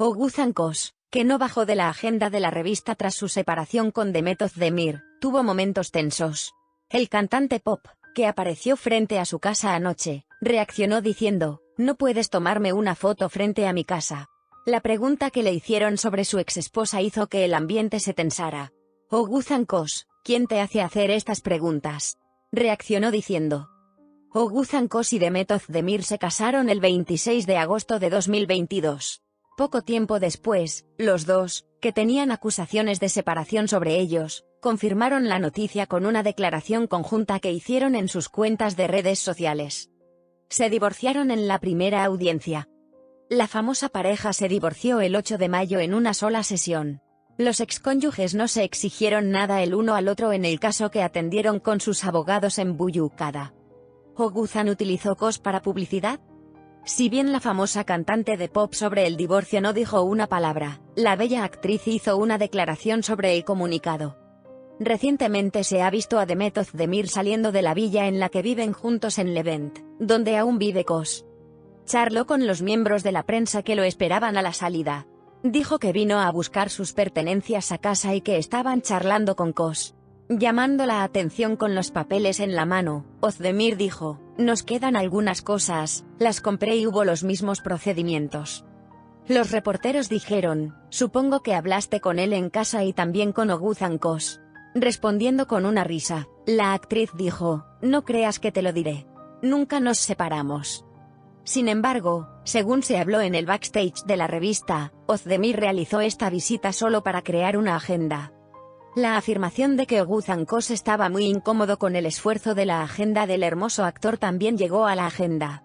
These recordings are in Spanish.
Oguzhan Kos, que no bajó de la agenda de la revista tras su separación con Demet Demir, tuvo momentos tensos. El cantante pop, que apareció frente a su casa anoche, reaccionó diciendo, no puedes tomarme una foto frente a mi casa. La pregunta que le hicieron sobre su exesposa hizo que el ambiente se tensara. Oguzhan Kos, ¿quién te hace hacer estas preguntas? Reaccionó diciendo. Oguzhan Kos y Demet Demir se casaron el 26 de agosto de 2022. Poco tiempo después, los dos, que tenían acusaciones de separación sobre ellos, confirmaron la noticia con una declaración conjunta que hicieron en sus cuentas de redes sociales. Se divorciaron en la primera audiencia. La famosa pareja se divorció el 8 de mayo en una sola sesión. Los excónyuges no se exigieron nada el uno al otro en el caso que atendieron con sus abogados en Buyukada. ¿Oguzhan utilizó COS para publicidad? Si bien la famosa cantante de pop sobre el divorcio no dijo una palabra, la bella actriz hizo una declaración sobre el comunicado. Recientemente se ha visto a Demet Demir saliendo de la villa en la que viven juntos en Levent, donde aún vive Kos. Charló con los miembros de la prensa que lo esperaban a la salida. Dijo que vino a buscar sus pertenencias a casa y que estaban charlando con Kos. Llamando la atención con los papeles en la mano, Ozdemir dijo, nos quedan algunas cosas, las compré y hubo los mismos procedimientos. Los reporteros dijeron, supongo que hablaste con él en casa y también con Oguzhan Kos. Respondiendo con una risa, la actriz dijo, no creas que te lo diré. Nunca nos separamos. Sin embargo, según se habló en el backstage de la revista, Ozdemir realizó esta visita solo para crear una agenda. La afirmación de que Oguzhan Kos estaba muy incómodo con el esfuerzo de la agenda del hermoso actor también llegó a la agenda.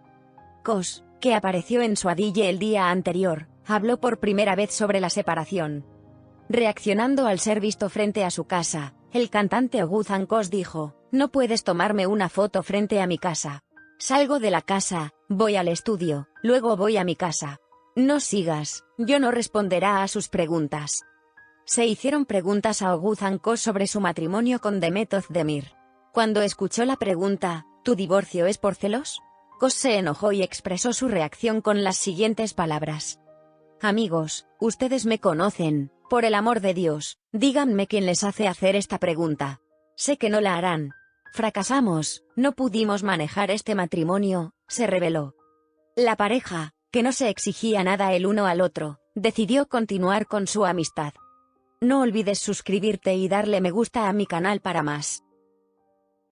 Kos, que apareció en Suadille el día anterior, habló por primera vez sobre la separación. Reaccionando al ser visto frente a su casa, el cantante Oguzhan Kos dijo, no puedes tomarme una foto frente a mi casa. Salgo de la casa, voy al estudio, luego voy a mi casa. No sigas, yo no responderá a sus preguntas. Se hicieron preguntas a Oguzhan Kos sobre su matrimonio con Demet Demir. Cuando escuchó la pregunta, ¿tu divorcio es por celos? Kos se enojó y expresó su reacción con las siguientes palabras. Amigos, ustedes me conocen, por el amor de Dios, díganme quién les hace hacer esta pregunta. Sé que no la harán. Fracasamos, no pudimos manejar este matrimonio, se reveló. La pareja, que no se exigía nada el uno al otro, decidió continuar con su amistad. No olvides suscribirte y darle me gusta a mi canal para más.